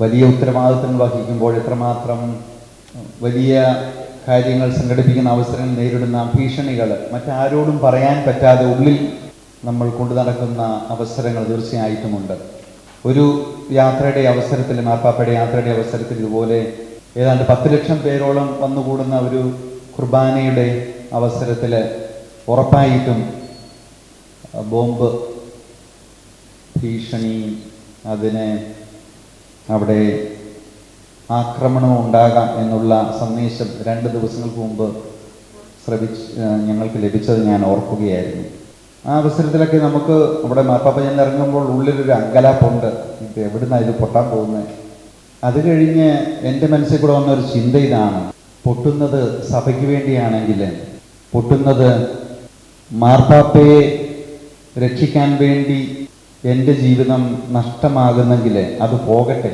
വലിയ ഉത്തരവാദിത്തങ്ങൾ വഹിക്കുമ്പോൾ എത്രമാത്രം വലിയ കാര്യങ്ങൾ സംഘടിപ്പിക്കുന്ന അവസരങ്ങൾ നേരിടുന്ന ഭീഷണികൾ മറ്റാരോടും പറയാൻ പറ്റാതെ ഉള്ളിൽ നമ്മൾ കൊണ്ടു നടക്കുന്ന അവസരങ്ങൾ തീർച്ചയായിട്ടുമുണ്ട് ഒരു യാത്രയുടെ അവസരത്തിൽ മാർപ്പാപ്പയുടെ യാത്രയുടെ അവസരത്തിൽ ഇതുപോലെ ഏതാണ്ട് പത്ത് ലക്ഷം പേരോളം വന്നുകൂടുന്ന ഒരു കുർബാനയുടെ അവസരത്തിൽ ഉറപ്പായിട്ടും ബോംബ് ഭീഷണി അതിന് അവിടെ ആക്രമണം ഉണ്ടാകാം എന്നുള്ള സന്ദേശം രണ്ട് ദിവസങ്ങൾക്ക് മുമ്പ് ശ്രവിച്ച് ഞങ്ങൾക്ക് ലഭിച്ചത് ഞാൻ ഓർക്കുകയായിരുന്നു. ആ അവസരത്തിലൊക്കെ നമുക്ക് അവിടെ മാർപ്പാപ്പ ഞാൻ ഇറങ്ങുമ്പോൾ ഉള്ളിലൊരു അങ്കലാപ്പുണ്ട്. ഇത് എവിടുന്നാണ് ഇത് പൊട്ടാൻ പോകുന്നത്? അത് കഴിഞ്ഞ് എന്റെ മനസ്സിൽ കൂടെ വന്ന ഒരു ചിന്ത ഇതാണ്. പൊട്ടുന്നത് സഭയ്ക്ക് വേണ്ടിയാണെങ്കിൽ പൊട്ടുന്നത് മാർപ്പാപ്പയെ രക്ഷിക്കാൻ വേണ്ടി എന്റെ ജീവിതം നഷ്ടമാകുന്നെങ്കിൽ അത് പോകട്ടെ.